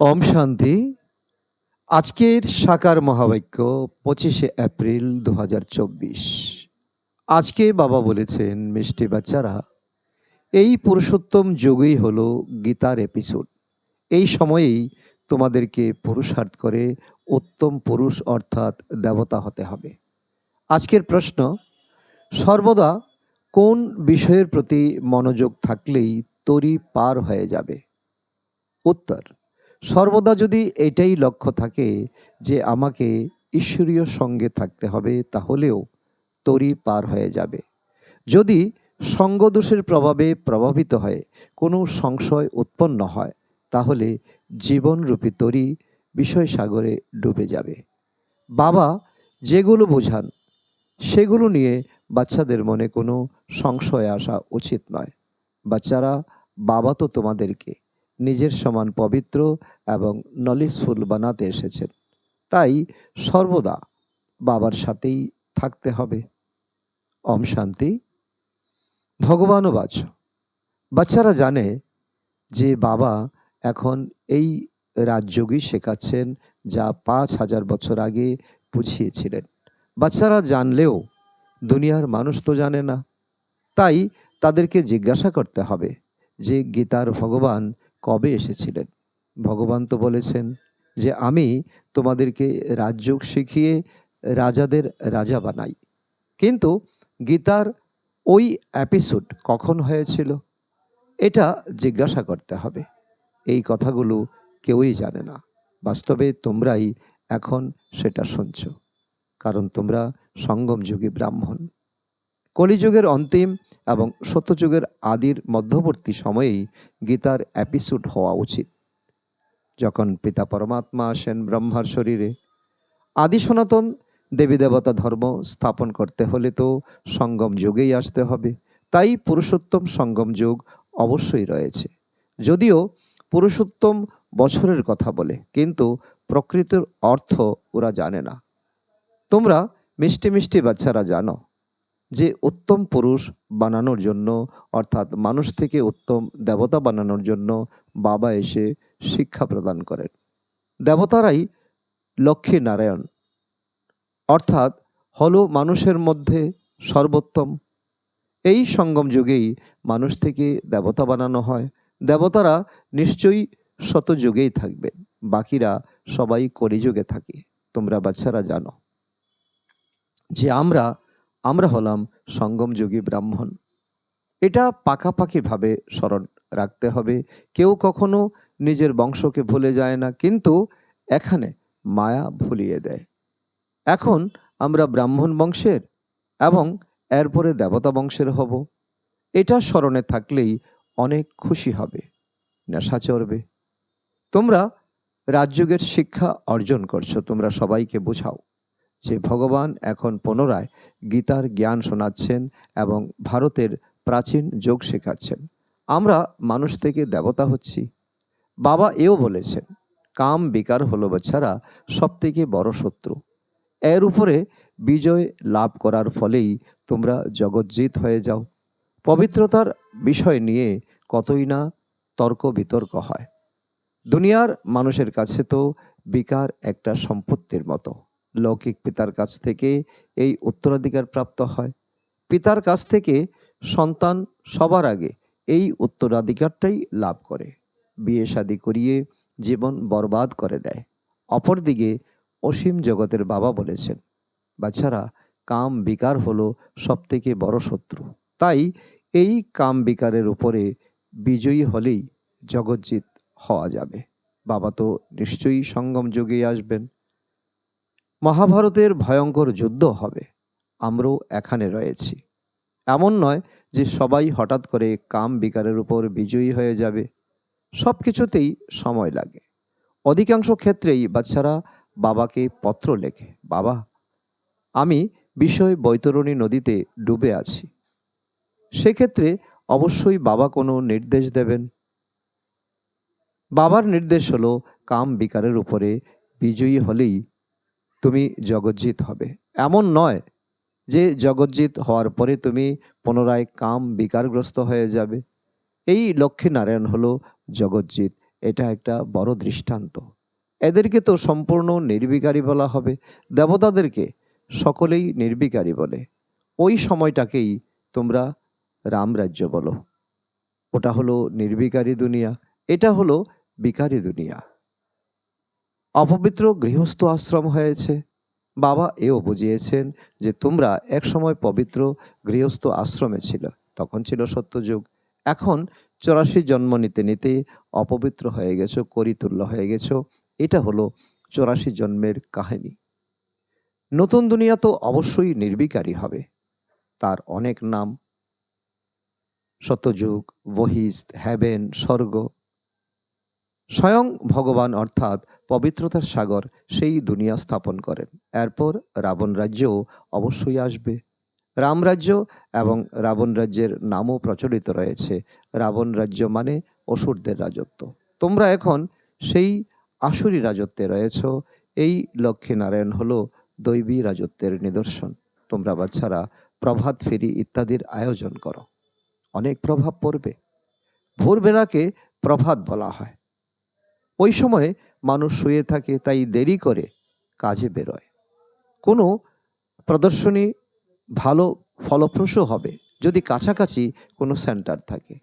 ওম শান্তি। আজকের সাকার মহাবাক্য পঁচিশে এপ্রিল দু হাজার চব্বিশ। আজকে বাবা বলেছেন, মিষ্টি বাচ্চারা, এই পুরুষোত্তম যুগই হলো গীতার এপিসোড এই সময়েই তোমাদেরকে পুরুষার্থ করে উত্তম পুরুষ অর্থাৎ দেবতা হতে হবে। আজকের প্রশ্ন, সর্বদা কোন বিষয়ের প্রতি মনোযোগ থাকলেই তরি পার হয়ে যাবে? উত্তর সর্বদা যদি এটাই লক্ষ্য থাকে যে আমাকে ঈশ্বরীয় সঙ্গে থাকতে হবে, তাহলেও তরি পার হয়ে যাবে। যদি সঙ্গদোষের প্রভাবে প্রভাবিত হয়ে, কোনো সংশয় উৎপন্ন হয়, তাহলে জীবনরূপী তরি বিষয় সাগরে ডুবে যাবে। বাবা যেগুলো বোঝান, সেগুলো নিয়ে বাচ্চাদের মনে কোনো সংশয় আসা উচিত নয়। বাচ্চারা, বাবা তো তোমাদেরকে নিজের সমান পবিত্র এবং নলেজফুল বানাতে এসেছেন। তাই সর্বদা বাবার সাথেই থাকতে হবে। অম শান্তি। ভগবানও বাচ। বাচ্চারা জানে যে বাবা এখন এই রাজযোগী শেখাচ্ছেন যা পাঁচ হাজার বছর আগে বুঝিয়েছিলেন। বাচ্চারা জানলেও দুনিয়ার মানুষ তো জানে না। তাই তাদেরকে জিজ্ঞাসা করতে হবে যে গীতার ভগবান এসেছিলেন? ভগবান তো বলেছেন যে, আমি তোমাদেরকে রাজযোগ শিখিয়ে রাজাদের রাজা বানাই। কিন্তু গীতার ওই এপিসোড কখন হয়েছিল? এটা জিজ্ঞাসা করতে হবে। এই কথাগুলো কেউই জানে না। বাস্তবে তোমরাই এখন সেটা শুনছ। কারণ তোমরা সঙ্গম যুগী ব্রাহ্মণ। কলিযুগের অন্তিম এবং সত্যযুগের আদির মধ্যবর্তী সময়েই গীতার এপিসোড হওয়া উচিত। যখন পিতা পরমাত্মা আসেন ব্রহ্মার শরীরে, আদি সনাতন দেবী দেবতা ধর্ম স্থাপন করতে হলে তো সঙ্গম যুগেই আসতে হবে। তাই পুরুষোত্তম সঙ্গম যুগ অবশ্যই রয়েছে। যদিও পুরুষোত্তম বছরের কথা বলে, কিন্তু প্রকৃতির অর্থ ওরা জানে না। তোমরা মিষ্টি মিষ্টি বাচ্চারা জানো যে উত্তম পুরুষ বানানোর জন্য, অর্থাৎ মানুষ থেকে উত্তম দেবতা বানানোর জন্য বাবা এসে শিক্ষা প্রদান করেন। দেবতারাই লক্ষ্মী নারায়ণ। অর্থাৎ হল মানুষের মধ্যে সর্বোত্তম। এই সঙ্গম যুগেই মানুষ থেকে দেবতা বানানো হয়। দেবতারা নিশ্চয়ই শত যুগেই থাকবে। বাকিরা সবাই কলিযুগে থাকে। তোমরা বাচ্চারা জানো। যে আমরা আমরা হলাম সঙ্গমযোগী ব্রাহ্মণ। এটা পাকাপাকিভাবে স্মরণ রাখতে হবে। কেউ কখনো নিজের বংশকে ভুলে যায় না, কিন্তু এখানে মায়া ভুলিয়ে দেয়। এখন আমরা ব্রাহ্মণ বংশের এবং এরপরে দেবতা বংশের হব। এটা স্মরণে থাকলেই অনেক খুশি হবে, নেশা চড়বে। তোমরা রাজযোগের শিক্ষা অর্জন করছ, তোমরা সবাইকে বোঝাও। যে ভগবান এখন পুনরায় গীতার জ্ঞান শোনাচ্ছেন এবং ভারতের প্রাচীন যোগ শেখাচ্ছেন। আমরা মানুষ থেকে দেবতা হচ্ছি। বাবা এও বলেছেন, কাম বিকার হলো বাচ্চারা সব থেকে বড় শত্রু। এর উপরে বিজয় লাভ করার ফলেই তোমরা জগজ্জিত হয়ে যাও। পবিত্রতার বিষয় নিয়ে কতই না তর্ক বিতর্ক হয়। দুনিয়ার মানুষের কাছে তো বিকার একটা সম্পত্তির মতো। লৌকিক পিতার কাছ থেকে এই উত্তরাধিকার প্রাপ্ত হয়। পিতার কাছ থেকে সন্তান সবার আগে এই উত্তরাধিকারটাই লাভ করে। বিয়ে শাদি করিয়ে জীবন বরবাদ করে দেয়। অপরদিকে অসীম জগতের বাবা বলেছেন, বাচ্চারা, কাম বিকার হলো সবথেকে বড় শত্রু। তাই এই কাম বিকারের উপরে বিজয়ী হলেই জগজ্জিৎ হওয়া যাবে। বাবা তো নিশ্চয়ই সঙ্গম যুগেই আসবেন। মহাভারতের ভয়ঙ্কর যুদ্ধ হবে। আমরাও এখানে রয়েছি। এমন নয় যে সবাই হঠাৎ করে কাম বিকারের উপর বিজয়ী হয়ে যাবে। সব কিছুতেই সময় লাগে। অধিকাংশ ক্ষেত্রেই বাচ্চারা বাবাকে পত্র লেখে, বাবা, আমি বিষয় বৈতরণী নদীতে ডুবে আছি। সেক্ষেত্রে অবশ্যই বাবা কোনো নির্দেশ দেবেন। বাবার নির্দেশ হলো কাম বিকারের উপরে বিজয়ী হলেই তুমি জগজ্জিত হবে। এমন নয় যে জগজ্জিত হওয়ার পরে তুমি পুনরায় কাম বিকারগ্রস্ত হয়ে যাবে। এই লক্ষ্মী নারায়ণ হলো জগজ্জিত। এটা একটা বড় দৃষ্টান্ত। এদেরকে তো সম্পূর্ণ নির্বিকারী বলা হবে। দেবতাদেরকে সকলেই নির্বিকারী বলে। ওই সময়টাকেই তোমরা রামরাজ্য বলো। ওটা হলো নির্বিকারী দুনিয়া। এটা হলো বিকারী দুনিয়া। অপবিত্র গৃহস্থ আশ্রম হয়েছে। বাবা এও বুঝিয়েছেন যে তোমরা একসময় পবিত্র গৃহস্থ আশ্রমে ছিল, তখন ছিল সত্যযুগ। এখন চৌরাশি জন্ম নিতে নিতে অপবিত্র হয়ে গেছো, করিতুল্য হয়ে গেছো। এটা হলো চৌরাশি জন্মের কাহিনী। নতুন দুনিয়া তো অবশ্যই নির্বিকারী হবে, তার অনেক নাম। সত্যযুগ বহিস্ত হ্যাভেন স্বর্গ স্বয়ং ভগবান অর্থাৎ পবিত্রতার সাগর সেই দুনিয়া স্থাপন করেন। এরপর রাবণ রাজ্যও অবশ্যই আসবে। রামরাজ্য এবং রাবণ রাজ্যের নামও প্রচলিত রয়েছে। রাবণ রাজ্য মানে অসুরদের রাজত্ব। তোমরা এখন সেই আসুরি রাজত্বে রয়েছ। এই লক্ষ্মীনারায়ণ হল দৈবী রাজত্বের নিদর্শন। তোমরা বাচ্চারা প্রভাত ফেরি ইত্যাদির আয়োজন করো। অনেক প্রভাব পড়বে। ভোরবেলাকে প্রভাত বলা হয়। ওই সময়ে মানুষ শুয়ে থাকে, তাই দেরি করে কাজে বেরোয়। কোনো প্রদর্শনী ভালো, ফলপ্রসূ হবে যদি কাছাকাছি কোনো সেন্টার থাকে।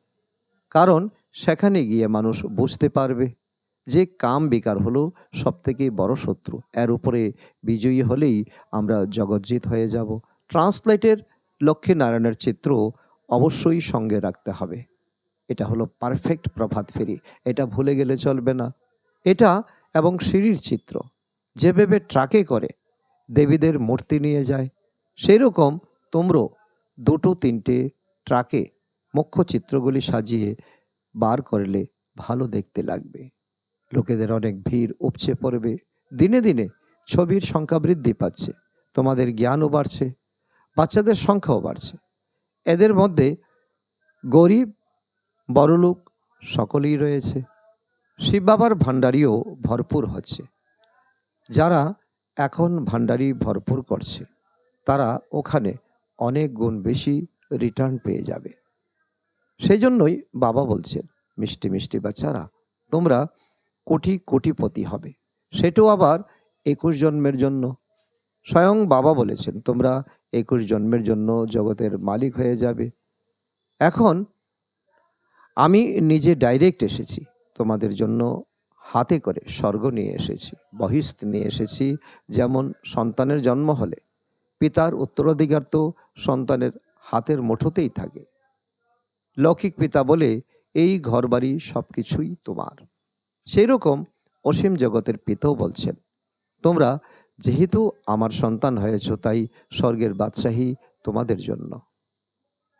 কারণ সেখানে গিয়ে মানুষ বুঝতে পারবে যে কাম বিকার হলো সব থেকে বড় শত্রু। এর উপরে বিজয়ী হলেই আমরা জগজ্জিত হয়ে যাব। ট্রান্সলেটের লক্ষ্মীনারায়ণের চিত্র অবশ্যই সঙ্গে রাখতে হবে। এটা হলো পারফেক্ট প্রভাত ফেরি এটা ভুলে গেলে চলবে না। এটা এবং সিঁড়ির চিত্র। যেভাবে ট্রাকে করে, দেবীদের মূর্তি নিয়ে যায়। সেই রকম তোমরাও দুটো তিনটে ট্রাকে মুখ্য চিত্রগুলি সাজিয়ে বার করলে ভালো দেখতে লাগবে। লোকেদের অনেক ভিড় উপচে পড়বে। দিনে দিনে ছবির সংখ্যা বৃদ্ধি পাচ্ছে। তোমাদের জ্ঞানও বাড়ছে। বাচ্চাদের সংখ্যাও বাড়ছে। এদের মধ্যে গরিব, বড়লোক সকলেই রয়েছে। শিব বাবার ভাণ্ডারিও ভরপুর হচ্ছে। যারা এখন ভাণ্ডারি ভরপুর করছে, তারা ওখানে অনেক গুণ বেশি রিটার্ন পেয়ে যাবে। সেই জন্যই বাবা বলছেন, মিষ্টি মিষ্টি বাচ্চারা, তোমরা কোটি, কোটিপতি হবে। সেটাও আবার একুশ জন্মের জন্য। স্বয়ং বাবা বলেছেন, তোমরা একুশ জন্মের জন্য জগতের মালিক হয়ে যাবে। এখন আমি নিজে ডাইরেক্ট এসেছি। তোমাদের জন্য হাতে করে স্বর্গ নিয়ে এসেছি, বহিস্থ নিয়ে এসেছি। যেমন সন্তানের জন্ম হলে, পিতার উত্তরাধিকার তো সন্তানের হাতের মুঠোতেই থাকে। লৌকিক পিতা বলে, এই ঘরবাড়ি সব কিছুই তোমার। সেই রকম অসীম জগতের পিতাও বলছেন, তোমরা যেহেতু আমার সন্তান হয়েছ, তাই স্বর্গের বাদশাহী তোমাদের জন্য।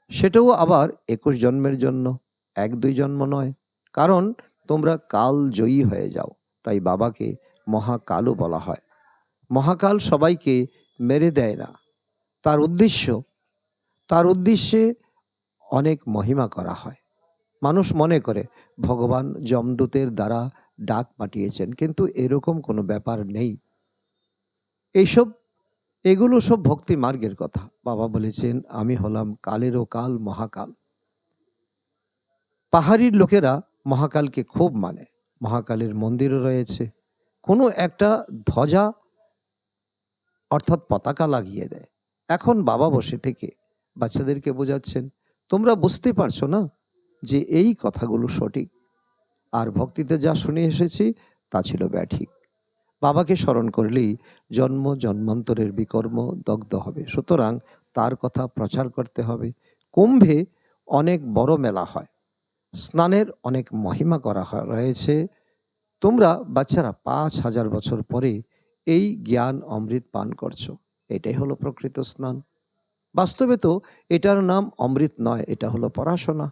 সেটাও আবার একুশ জন্মের জন্য, এক দুই জন্ম নয়। কারণ তোমরা কাল জয়ী হয়ে যাও। তাই বাবাকে মহাকালও বলা হয়। মহাকাল সবাইকে মেরে দেয় না। তার উদ্দেশ্য, তার উদ্দেশ্যে অনেক মহিমা করা হয়। মানুষ মনে করে, ভগবান যমদূতের দ্বারা ডাক পাঠিয়েছেন, কিন্তু এরকম কোনো ব্যাপার নেই। এইসব, এগুলো সব ভক্তি মার্গের কথা। বাবা বলেছেন, আমি হলাম কালেরও কাল মহাকাল। পাহাড়ির লোকেরা মহাকালকে খুব মানে। মহাকালের মন্দিরও রয়েছে। কোনো একটা ধ্বজা অর্থাৎ পতাকা লাগিয়ে দেয়। এখন বাবা বসে থেকে বাচ্চাদেরকে বোঝাচ্ছেন, তোমরা বুঝতে পারছ না যে এই কথাগুলো সঠিক? আর ভক্তিতে যা শুনে এসেছি, তা ছিল ব্যাঠিক। বাবাকে স্মরণ করলেই জন্ম, জন্মান্তরের বিকর্ম দগ্ধ হবে। সুতরাং তার কথা প্রচার করতে হবে। কুম্ভে অনেক বড় মেলা হয়। স্নানের অনেক মহিমা করা রয়েছে। তোমরা বাচ্চারা পাঁচ হাজার বছর পরে এই জ্ঞান অমৃত পান করছ। এটাই হলো প্রকৃত স্নান। বাস্তবে তো এটার নাম অমৃত নয়, এটা হলো পড়াশোনা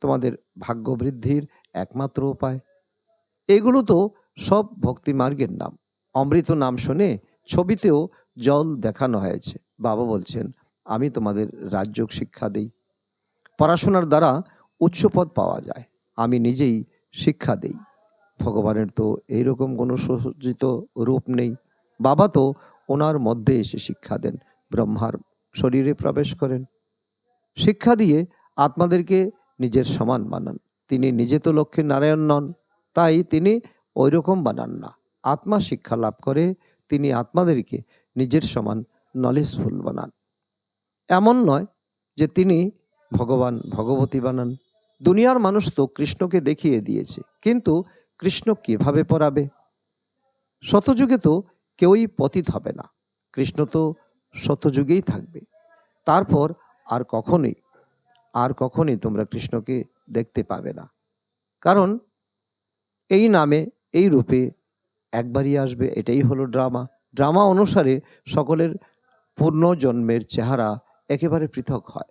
তোমাদের ভাগ্য বৃদ্ধির একমাত্র উপায়। এগুলো তো সব ভক্তি মার্গের নাম। অমৃত নাম শুনে ছবিতেও জল দেখানো হয়েছে। বাবা বলছেন, আমি তোমাদের রাজ্যক শিক্ষা দিই। পড়াশোনার দ্বারা উচ্চ পদ পাওয়া যায়। আমি নিজেই শিক্ষা দেই। ভগবানের তো এইরকম কোনো সুসজ্জিত রূপ নেই। বাবা তো ওনার মধ্যে এসে শিক্ষা দেন, ব্রহ্মার শরীরে প্রবেশ করেন। শিক্ষা দিয়ে আত্মাদেরকে নিজের সমান বানান। তিনি নিজে তো লক্ষ্মী নারায়ণ নন, তাই তিনি ওই রকম বানান না। আত্মা শিক্ষা লাভ করে, তিনি আত্মাদেরকে নিজের সমান নলেজফুল বানান। এমন নয় যে তিনি ভগবান, ভগবতী বানান। দুনিয়ার মানুষ তো কৃষ্ণকে দেখিয়ে দিয়েছে, কিন্তু কৃষ্ণ কীভাবে পড়াবে? শতযুগে তো কেউই পতিত হবে না, কৃষ্ণ তো শতযুগেই থাকবে। তারপর আর কখনোই আর কখনোই তোমরা কৃষ্ণকে দেখতে পাবে না। কারণ এই নামে, এই রূপে একবারই আসবে, এটাই হলো ড্রামা। ড্রামা অনুসারে সকলের পূর্ণ জন্মের চেহারা একেবারে পৃথক হয়।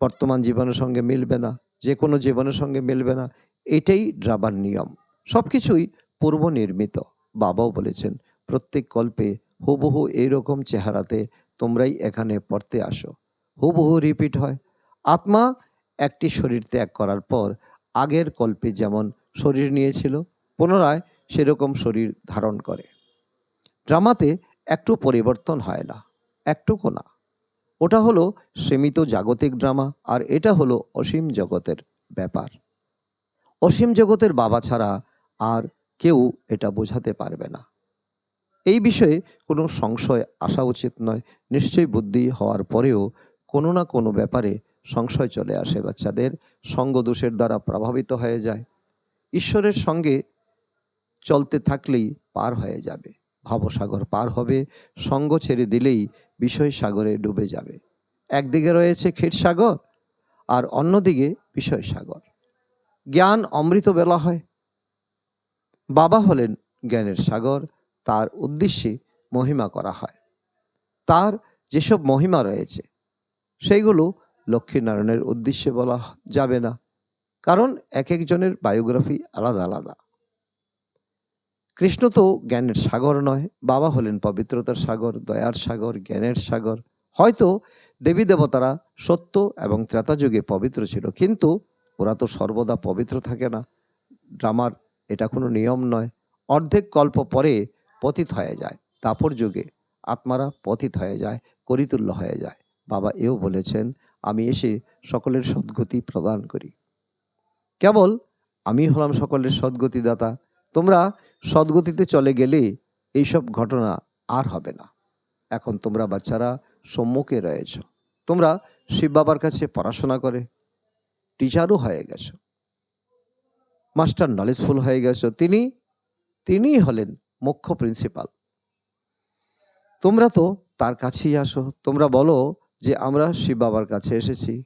বর্তমান জীবনের সঙ্গে মিলবে না। যে কোনো জীবনের সঙ্গে মিলবে না, এটাই ড্রামার নিয়ম। সব কিছুই পূর্ব নির্মিত বাবাও বলেছেন, প্রত্যেক কল্পে হুবহু এইরকম চেহারাতে তোমরাই এখানে পড়তে আসো। হুবহু রিপিট হয়। আত্মা একটি শরীর ত্যাগ করার পর আগের কল্পে যেমন শরীর নিয়েছিল, পুনরায় সেরকম শরীর ধারণ করে। ড্রামাতে একটু পরিবর্তন হয় না, একটুকু না। ওটা হলো সীমিত জাগতিক ড্রামা আর এটা হলো অসীম জগতের ব্যাপার। অসীম জগতের বাবা ছাড়া আর কেউ এটা বোঝাতে পারবে না। এই বিষয়ে কোনো সংশয় আসা উচিত নয়। নিশ্চয়ই বুদ্ধি হওয়ার পরেও কোনো না কোনো ব্যাপারে সংশয় চলে আসে। বাচ্চাদের সঙ্গদোষের দ্বারা প্রভাবিত হয়ে যায়। ঈশ্বরের সঙ্গে চলতে থাকলেই পার হয়ে যাবে। ভবসাগর পার হবে, সঙ্গ ছেড়ে দিলেই বিষয় সাগরে ডুবে যাবে। একদিকে রয়েছে ক্ষীরসাগর আর অন্যদিকে বিষয় সাগর জ্ঞান অমৃত বেলা হয়। বাবা হলেন জ্ঞানের সাগর, তার উদ্দেশ্যে মহিমা করা হয়। তার যেসব মহিমা রয়েছে, সেইগুলো লক্ষ্মীনারায়ণের উদ্দেশ্যে বলা যাবে না। কারণ এক একজনের বায়োগ্রাফি আলাদা আলাদা। কৃষ্ণ তো জ্ঞানের সাগর নয়, বাবা হলেন পবিত্রতার সাগর, দয়ার সাগর, জ্ঞানের সাগর। হয়তো দেবী দেবতারা সত্য এবং ত্রেতা যুগে পবিত্র ছিল, কিন্তু ওরা তো সর্বদা পবিত্র থাকে না। ড্রামার এটা কোনো নিয়ম নয়। অর্ধেক কল্প পরে পতিত হয়ে যায় তাপর যুগে আত্মারা পতিত হয়ে যায়, করিতুল্য হয়ে যায়। বাবা এও বলেছেন, আমি এসে সকলের সদ্গতি প্রদান করি। কেবল আমি হলাম সকলের সদ্গতিদাতা। তোমরা সদ্গতিতে চলে গেলে এইসব ঘটনা আর হবে না। এখন তোমরা বাচ্চারা সম্মুখে রয়েছ। তোমরা শিব বাবার কাছে পড়াশোনা করে। টিচারও হয়ে গেছো। মাস্টার নলেজফুল হয়ে গেছো। তিনি তিনিই হলেন মুখ্য প্রিন্সিপাল তোমরা তো তার কাছেই আসো। তোমরা বলো যে আমরা শিব বাবার কাছে এসেছি।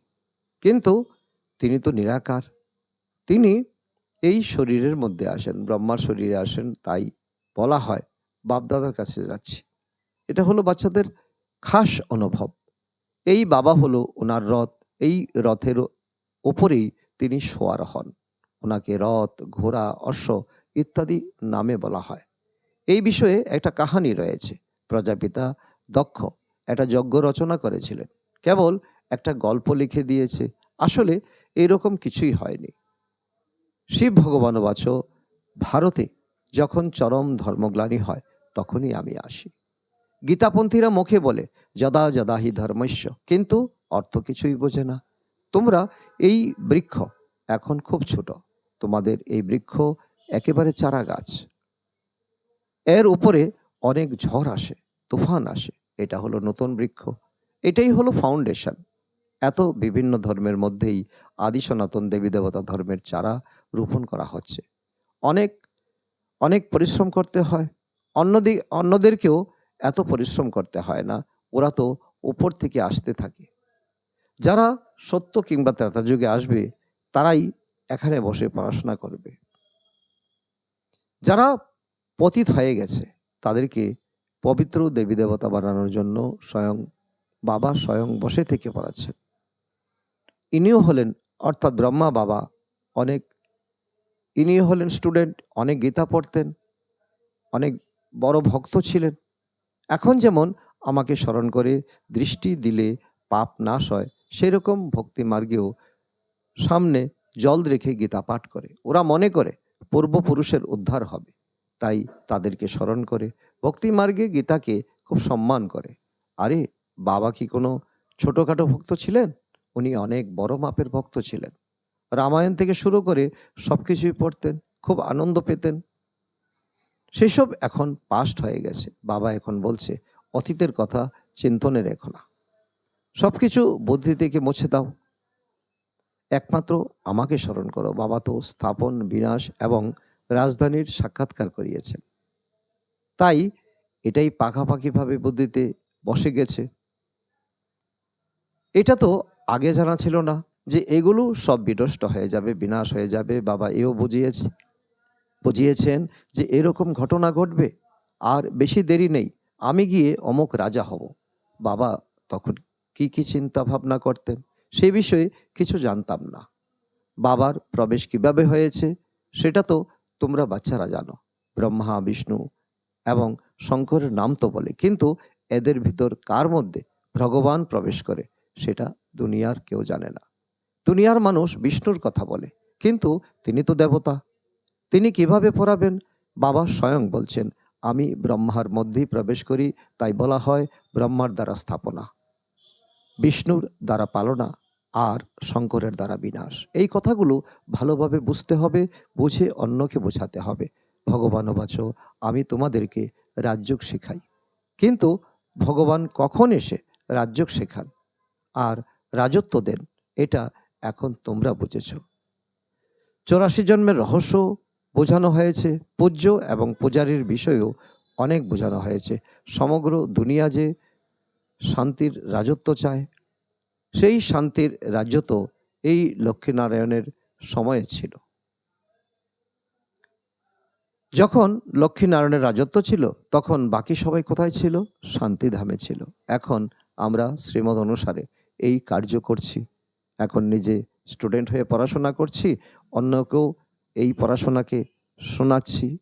কিন্তু তিনি তো নিরাকার। তিনি এই শরীরের মধ্যে আসেন, ব্রহ্মার শরীরে আসেন, তাই বলা হয় বাপদাদার কাছে যাচ্ছি। এটা হলো বাচ্চাদের খাস অনুভব। এই বাবা হলো ওনার রথ, এই রথের ওপরেই তিনি শোয়ার হন। ওনাকে রথ, ঘোড়া, অশ্ব ইত্যাদি নামে বলা হয়। এই বিষয়ে একটা কাহানি রয়েছে। প্রজাপিতা দক্ষ একটা যজ্ঞ রচনা করেছিলেন। কেবল একটা গল্প লিখে দিয়েছে। আসলে এরকম কিছুই হয়নি। শিব ভগবান বাচ, ভারতে যখন চরম ধর্মগ্লানি হয়, তখনই আমি আসি। গীতাপন্থীরা মুখে বলে, যদা যদা হি ধর্মস্য কিন্তু অর্থ কিছুই বোঝে না। তোমরা এই বৃক্ষ এখন খুব ছোট, তোমাদের এই বৃক্ষ একেবারে চারা গাছ এর উপরে অনেক ঝড় আসে, তুফান আসে, এটা হলো নতুন বৃক্ষ। এটাই হলো ফাউন্ডেশন। এত বিভিন্ন ধর্মের মধ্যেই আদি সনাতন দেবী দেবতা ধর্মের চারা রোপণ করা হচ্ছে। অনেক অনেক পরিশ্রম করতে হয়। অন্যদিক অন্যদেরকেও এত পরিশ্রম করতে হয় না। ওরা তো উপর থেকে আসতে থাকে। যারা সত্য কিংবা ত্রেতা যুগে আসবে, তারাই এখানে বসে পড়াশোনা করবে। যারা পতিত হয়ে গেছে, তাদেরকে পবিত্র দেবী দেবতা বানানোর জন্য স্বয়ং বাবা স্বয়ং বসে থেকে পড়াচ্ছেন। ইনিও হলেন, অর্থাৎ ব্রহ্মা বাবা, অনেক ইনিও হলেন স্টুডেন্ট অনেক গীতা পড়তেন, অনেক বড় ভক্ত ছিলেন। এখন যেমন আমাকে স্মরণ করে দৃষ্টি দিলে পাপ নাশ হয়, সেরকম ভক্তি মার্গেও সামনে জল রেখে গীতা পাঠ করে। ওরা মনে করে পূর্বপুরুষের উদ্ধার হবে, তাই তাদেরকে স্মরণ করে ভক্তি মার্গে গীতাকে খুব সম্মান করে। আরে, বাবা কি কোনো ছোটোখাটো ভক্ত ছিলেন? উনি অনেক বড় মাপের ভক্ত ছিলেন। রামায়ণ থেকে শুরু করে সব কিছুই পড়তেন, খুব আনন্দ পেতেন। সেসব এখন পাস্ট হয়ে গেছে। বাবা এখন বলছে, অতীতের কথা চিন্তনে রেখো না সব কিছু বুদ্ধি থেকে মুছে দাও। একমাত্র আমাকে স্মরণ করো। বাবা তো স্থাপন, বিনাশ এবং রাজধানীর সাক্ষাৎকার করিয়েছেন। তাই এটাই পাখাপাখিভাবে বুদ্ধিতে বসে গেছে। এটা তো আগে জানা ছিল না যে এগুলো সব বিনষ্ট হয়ে যাবে, বিনাশ হয়ে যাবে। বাবা এও বুঝিয়েছে, বুঝিয়েছেন যে এরকম ঘটনা ঘটবে আর বেশি দেরি নেই, আমি গিয়ে অমুক রাজা হব। বাবা তখন কি কি চিন্তা ভাবনা করতেন সে বিষয়ে কিছু জানতাম না। বাবার প্রবেশ কীভাবে হয়েছে সেটা তো তোমরা বাচ্চারা জানো, ব্রহ্মা, বিষ্ণু এবং শঙ্করের নাম তো বলে, কিন্তু এদের ভিতর কার মধ্যে ভগবান প্রবেশ করে সেটা দুনিয়ার কেউ জানে না। দুনিয়ার মানুষ বিষ্ণুর কথা বলে, কিন্তু তিনি তো দেবতা। তিনি কীভাবে পড়াবেন? বাবা স্বয়ং বলছেন, আমি ব্রহ্মার মধ্যেই প্রবেশ করি, তাই বলা হয় ব্রহ্মার দ্বারা স্থাপনা। বিষ্ণুর দ্বারা পালনা আর শঙ্করের দ্বারা বিনাশ। এই কথাগুলো ভালোভাবে বুঝতে হবে, বুঝে অন্যকে বোঝাতে হবে। ভগবান বাচ, আমি তোমাদেরকে রাজ্যক শেখাই। কিন্তু ভগবান কখন এসে রাজ্যক শেখান? আর রাজত্ব দেন, এটা এখন তোমরা বুঝেছ। চৌরাশি জন্মের রহস্য বোঝানো হয়েছে, পূজ্য এবং পূজারীর বিষয়েও অনেক বোঝানো হয়েছে। সমগ্র দুনিয়া যে শান্তির রাজত্ব চায়, সেই শান্তির রাজ্যত্ব এই লক্ষ্মীনারায়ণের সময়ে ছিল। যখন লক্ষ্মীনারায়ণের রাজত্ব ছিল, তখন বাকি সবাই কোথায় ছিল? শান্তিধামে ছিল। এখন আমরা শ্রীমদ অনুসারে এই কার্য করছি। এখন নিজে স্টুডেন্ট হয়ে পড়াশোনা করছি অন্যকেও এই পড়াশোনাকে শোনাচ্ছি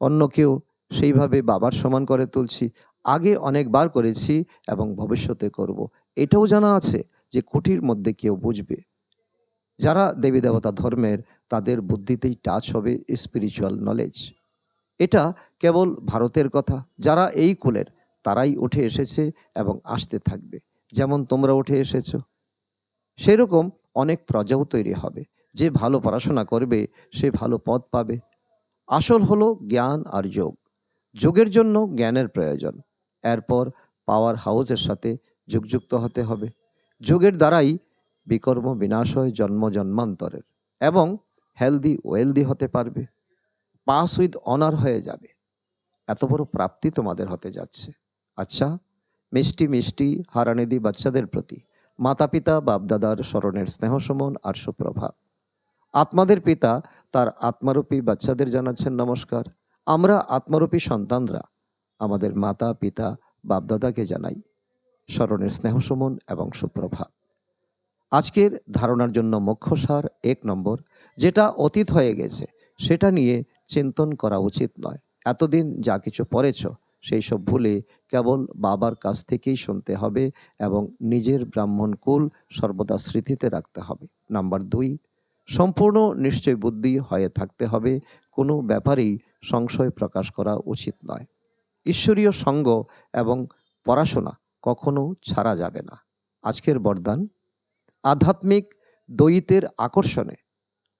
অন্যকেও সেইভাবে বাবার সমান করে তুলছি, আগে অনেকবার করেছি এবং ভবিষ্যতে করব। এটাও জানা আছে যে কুটির মধ্যে কেউ বুঝবে। যারা দেবী দেবতা ধর্মের, তাদের বুদ্ধিতেই টাচ হবে স্পিরিচুয়াল নলেজ এটা কেবল ভারতের কথা। যারা এই কুলের, তারাই উঠে এসেছে এবং আসতে থাকবে। যেমন তোমরা উঠে এসেছ। সেরকম অনেক প্রজাও তৈরি হবে। যে ভালো পড়াশোনা করবে, সে ভালো পদ পাবে। আসল হলো জ্ঞান আর যোগ। যোগের জন্য জ্ঞানের প্রয়োজন। এরপর পাওয়ার হাউসের সাথে যুগযুক্ত হতে হবে। যোগের দ্বারাই বিকর্ম বিনাশ হয় জন্ম জন্মান্তরের এবং হেলদি ওয়েলদি হতে পারবে। পাস উইথ অনার হয়ে যাবে। এত বড় প্রাপ্তি তোমাদের হতে যাচ্ছে। আচ্ছা মিষ্টি মিষ্টি হারানিদি বাচ্চাদের প্রতি। মাতা পিতা বাপদাদার স্মরণের স্নেহসমন আর সুপ্রভাত। আত্মাদের পিতা তার আত্মারূপী বাচ্চাদের জানাচ্ছেন নমস্কার। আমরা আত্মারূপী সন্তানরা আমাদের মাতা, পিতা, বাপদাদাকে জানাই স্মরণের স্নেহসমন এবং সুপ্রভাত। আজকের ধারণার জন্য মুখ্য সার এক নম্বর, যেটা অতীত হয়ে গেছে, সেটা নিয়ে চিন্তন করা উচিত নয়। এতদিন যা কিছু পড়েছ সেই সব ভুলে কেবল বাবার কাছ থেকেই শুনতে হবে এবং নিজের ব্রাহ্মণ কুল সর্বদা স্মৃতিতে রাখতে হবে। নাম্বার দুই, সম্পূর্ণ নিশ্চয় বুদ্ধি হয়ে থাকতে হবে, কোনো ব্যাপারেই সংশয় প্রকাশ করা উচিত নয়। ঈশ্বরীয় সঙ্গ এবং পড়াশোনা কখনো ছাড়া যাবে না। আজকের বরদান, আধ্যাত্মিক দ্বৈতের আকর্ষণে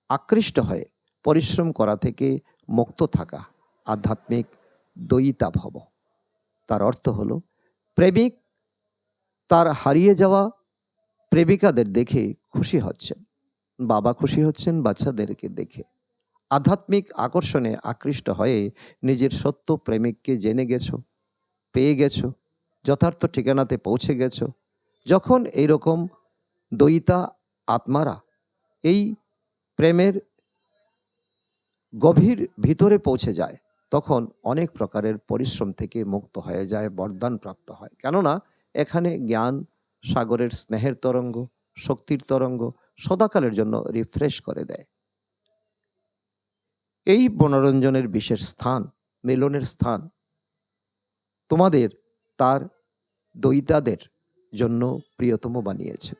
আকৃষ্ট হয়ে পরিশ্রম করা থেকে মুক্ত থাকা আধ্যাত্মিক দ্বৈতা ভব তার অর্থ হলো, প্রেমিক তার হারিয়ে যাওয়া প্রেমিকাদের দেখে খুশি হচ্ছেন। বাবা খুশি হচ্ছেন, বাচ্চাদেরকে দেখে। আধ্যাত্মিক আকর্ষণে আকৃষ্ট হয়ে নিজের সত্য প্রেমিককে জেনে গেছো, পেয়ে গেছো, যথার্থ ঠিকানাতে পৌঁছে গেছো। যখন এইরকম দ্বৈতা আত্মারা এই প্রেমের গভীর ভিতরে পৌঁছে যায় তখন অনেক প্রকারের পরিশ্রম থেকে মুক্ত হয়ে যায়, বরদান প্রাপ্ত হয়। কেননা, এখানে জ্ঞান, সাগরের স্নেহের তরঙ্গ, শক্তির তরঙ্গ সদাকালের জন্য রিফ্রেশ করে দেয়। এই মনোরঞ্জনের বিশেষ স্থান, মিলনের স্থান, তোমাদের, তার দৈতাদের জন্য প্রিয়তম বানিয়েছে।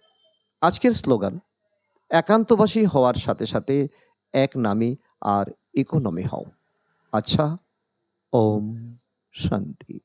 আজকের স্লোগান, একান্তবাসী হওয়ার সাথে সাথে এক নামী আর ইকোনমি হও। আচ্ছা ওম শান্তি।